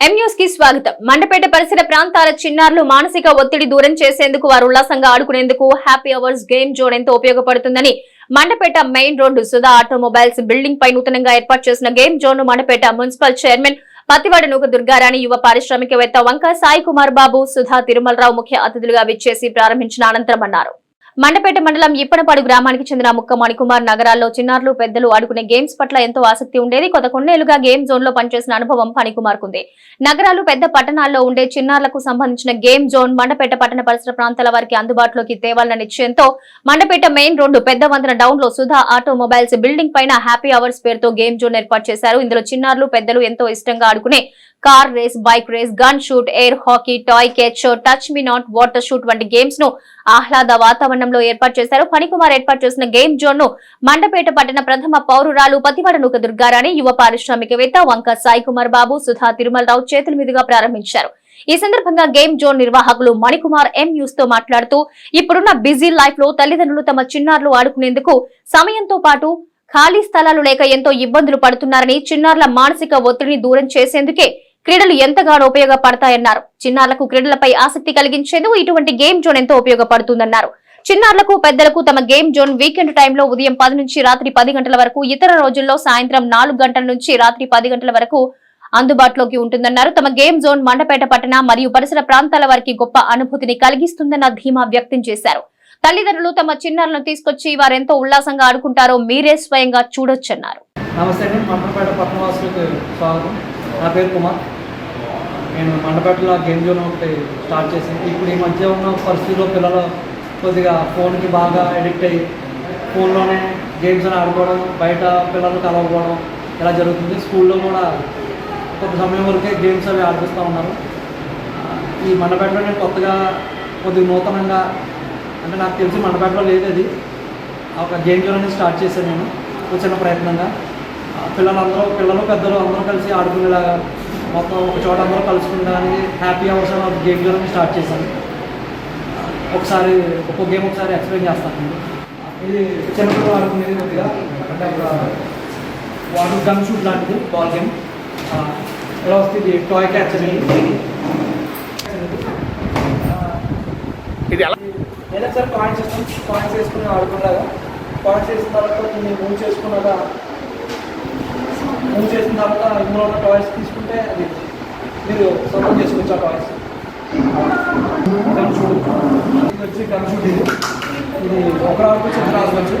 ఎం కి స్వాగతం. మండపేట పరిసర ప్రాంతాల చిన్నారులు మానసిక ఒత్తిడి దూరం చేసేందుకు వారు ఉల్లాసంగా ఆడుకునేందుకు హ్యాపీ అవర్స్ గేమ్ జోన్ ఎంతో ఉపయోగపడుతుందని Mandapeta main road Sudha automobiles building పై నూతనంగా ఏర్పాటు చేసిన game zone Mandapeta municipal chairman Pattivada Nooka Durgarani యువ పారిశ్రామికవేత్త వంక సాయి కుమార్ బాబు సుధా తిరుమలరావు ముఖ్య అతిథులుగా విచ్చేసి ప్రారంభించిన అనంతరం అన్నారు. మండపేట మండలం ఇప్పనపాడు గ్రామానికి చెందిన ముక్క మణికుమార్ నగరాల్లో చిన్నారులు పెద్దలు ఆడుకునే గేమ్స్ పట్ల ఎంతో ఆసక్తి ఉండేది. కొత్త కొన్నేళ్ళుగా గేమ్ జోన్లో పనిచేసిన అనుభవం మణికుమార్ కుంది నగరాలు పెద్ద పట్టణాల్లో ఉండే చిన్నారులకు సంబంధించిన గేమ్ జోన్ మండపేట పట్టణ పరిసర ప్రాంతాల వారికి అందుబాటులోకి తేవాలన్న నిశ్చయంతో మండపేట మెయిన్ రోడ్డు పెద్ద వంతెన డౌన్లో సుధా ఆటోమొబైల్స్ బిల్డింగ్ పైన హ్యాపీ అవర్స్ పేరుతో గేమ్ జోన్ ఏర్పాటు చేశారు. ఇందులో చిన్నారులు పెద్దలు ఎంతో ఇష్టంగా ఆడుకునే car race bike race gun shoot air hockey toy catch touch me not water shoot వంటి గేమ్స్ను ఆహ్లాద వాతావరణం ఆధ్వర్యంలో ఏర్పాటు చేశారు. ఫణికుమార్ ఏర్పాటు చేసిన గేమ్ జోన్ను మండపేట పట్టణ ప్రథమ పౌరురాలు పతివడనుక నూక దుర్గారాణి యువ పారిశ్రామికవేత్త వంక సాయి కుమార్ బాబు సుధా తిరుమలరావు చేతుల మీదుగా ప్రారంభించారు. ఈ సందర్భంగా గేమ్ జోన్ నిర్వాహకులు మణికుమార్ ఎం న్యూస్తో మాట్లాడుతూ ఇప్పుడున్న బిజీ లైఫ్లో తల్లిదండ్రులు తమ చిన్నారులు ఆడుకునేందుకు సమయంతో పాటు ఖాళీ స్థలాలు లేక ఎంతో ఇబ్బందులు పడుతున్నారని చిన్నారుల మానసిక ఒత్తిడిని దూరం చేసేందుకే క్రీడలు ఎంతగానో ఉపయోగపడతాయన్నారు. చిన్నారులకు క్రీడలపై ఆసక్తి కలిగించేందుకు ఇటువంటి గేమ్ జోన్ ఎంతో ఉపయోగపడుతుందన్నారు. చిన్నారులకు పెద్దలకు తమ గేమ్ జోన్ వీకెండ్ టైంలో ఉదయం పది నుంచి రాత్రి పది గంటల వరకు ఇతర రోజుల్లో సాయంత్రం నాలుగు గంటల నుంచి రాత్రి పది గంటల వరకు అందుబాటులోకి ఉంటుందన్నారు. తమ గేమ్ జోన్ మండపేట పట్టణ మరియు పరిసర ప్రాంతాల వారికి గొప్ప అనుభూతిని కలిగిస్తుందన్న ధీమా వ్యక్తం చేశారు. తల్లిదండ్రులు తమ చిన్నారులను తీసుకొచ్చి వారెంతో ఉల్లాసంగా ఆడుకుంటారో మీరే స్వయంగా చూడొచ్చన్నారు. నమస్తే అండి మండపేట పట్టణవాసులకు స్వాగతం. నా పేరు కుమార్. నేను మండపేటలో గేమ్ జోన్ ఒకటి స్టార్ట్ చేశాను. ఇప్పుడు ఈ మధ్య ఉన్న పరిస్థితుల్లో పిల్లలు కొద్దిగా ఫోన్కి బాగా అడిక్ట్ అయ్యి ఫోన్లోనే గేమ్స్ అని ఆడుకోవడం బయట పిల్లలు కలవకపోవడం ఇలా జరుగుతుంది. స్కూల్లో కూడా కొంత సమయం వరకే గేమ్స్ అవి ఆడిపిస్తూ ఉన్నారు. ఈ మండపేటలో నేను కొత్తగా కొద్దిగా నూతనంగా అంటే నాకు తెలిసి మండపేటలో లేదు అది. ఒక గేమ్ జోన్ అనేది స్టార్ట్ చేశాను నేను ఒక చిన్న ప్రయత్నంగా. పిల్లలందరూ పిల్లలు పెద్దలు అందరూ కలిసి ఆడుకునేలాగా మొత్తం ఒక చోట అందరూ కలుసుకునేలాగా happy hours game zone start చేశాను. ఒకసారి ఒక్కొక్క గేమ్ ఒకసారి ఎక్స్ప్లెయిన్ చేస్తాను ఇది చిన్నపిల్లలు ఆడుకునేది కొద్దిగా అంటే వాటర్ గన్ షూట్ లాంటిది బాల్ గేమ్ ఇలా వస్తుంది టాయ్ క్యాచ్ అనేది ఇది ఎలా? ఏదైనా సరే పాయింట్స్ ఇస్తాం పాయింట్స్ వేసుకుని ఆడుకున్నాగా పాయింట్స్ వేసిన తర్వాత దీన్ని మూవ్ చేసుకున్నాక మూవ్ చేసిన తర్వాత ఇందులో ఉన్న టాయ్స్ తీసుకుంటే అది మీరు సొంతం చేసుకోవచ్చు ఆ టాయ్స్ వచ్చి గన్ ఇది ఇది ఒకరు ఆడుకోవచ్చు ఇద్దరు ఆడుకోవచ్చు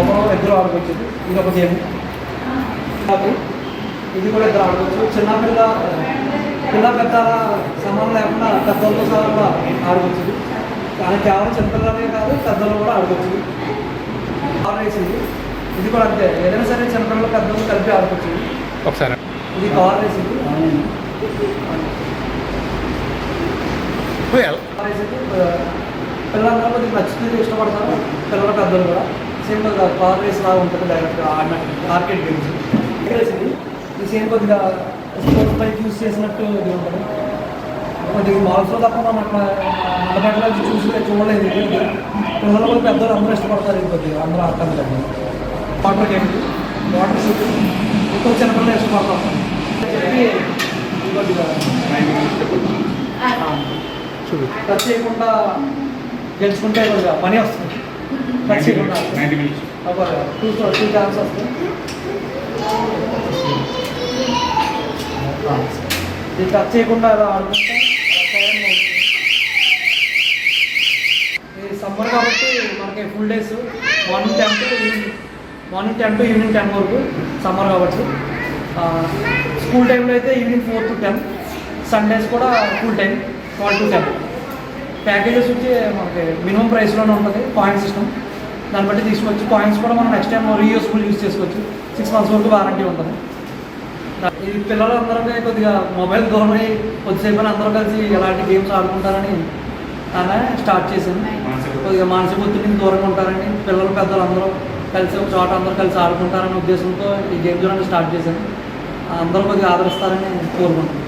ఒకరు ఇద్దరు ఆడుకోవచ్చు ఇది. ఒక గేమ్ ఇది కూడా ఇద్దరు ఆడుకోవచ్చు చిన్న పిల్ల పిల్ల పెద్ద సమానం లేకుండా పెద్దలతో సహా కూడా ఆడుకోవచ్చు కానీ కేవలం చిన్నపిల్లలనే కాదు పెద్దలు కూడా ఆడుకోవచ్చు ఇది. ఇది కూడా అంతే ఏదైనా సరే చిన్నపిల్లలు పెద్దలు కలిపి ఆడుకోవచ్చు ఒకసారి ఇది కార్ వేసింది పిల్లలందరూ కొద్దిగా నచ్చుతుంది ఇష్టపడతారు. పిల్లలు పెద్దలు కూడా. సేమ్ కొద్దిగా కార్ రేస్ లాగా ఉంటుంది డైరెక్ట్గా మార్కెట్ గేమ్స్ రేస్ ఇది ఇది సేమ్ కొద్దిగా స్పోర్ట్స్ బైక్ యూస్ చేసినట్టు ఇది ఉంటుంది. కొద్దిగా మాల్స్లో తప్ప మనం మండపేటలో చూసి చూడలేదు. ఇది పిల్లలు కూడా పెద్దలు అందరూ ఇష్టపడతారు ఇది కొద్దిగా అందరూ ఆడతారు కదా. వాటర్ గేమ్ వాటర్ షూట్ ఎక్కువ చిన్నపిల్లలు ఇష్టపడతారు. చెప్పి కొద్దిగా టచ్ చేయకుండా గెలుచుకుంటే కొద్దిగా పని వస్తుంది. టచ్ చేయకుండా. ఒక టూ టూ ఛాన్స్ వస్తాయి ఇది టచ్ చేయకుండా అలా ఆడుకుంటే సమ్మర్ కాబట్టి మనకి full days morning ten to evening morning ten to evening ten వరకు సమ్మర్ కాబట్టి. స్కూల్ టైంలో అయితే evening four to ten Sundays కూడా full time to ten packages వచ్చి మనకి మినిమం ప్రైస్లోనే ఉంటుంది పాయింట్ సిస్టమ్ దాన్ని బట్టి తీసుకోవచ్చు. పాయింట్స్ కూడా మనం నెక్స్ట్ టైం రీయూస్ఫుల్ యూస్ చేసుకోవచ్చు. సిక్స్ మంత్స్ వరకు వారంటీ ఉంటుంది. ఈ పిల్లలందరూ కొద్దిగా మొబైల్ దూరం అయ్యి కొద్దిసేపు అందరూ కలిసి ఎలాంటి గేమ్స్ ఆడుకుంటారని అలా స్టార్ట్ చేశాను కొద్దిగా మానసిక ఒత్తిడికి దూరంగా ఉంటారని పిల్లలు పెద్దలు అందరూ కలిసి ఒక చోట అందరూ కలిసి ఆడుకుంటారనే ఉద్దేశంతో ఈ గేమ్ జోన్ స్టార్ట్ చేశాను అందరూ కొద్దిగా ఆదరిస్తారని కోరుకుంటున్నాను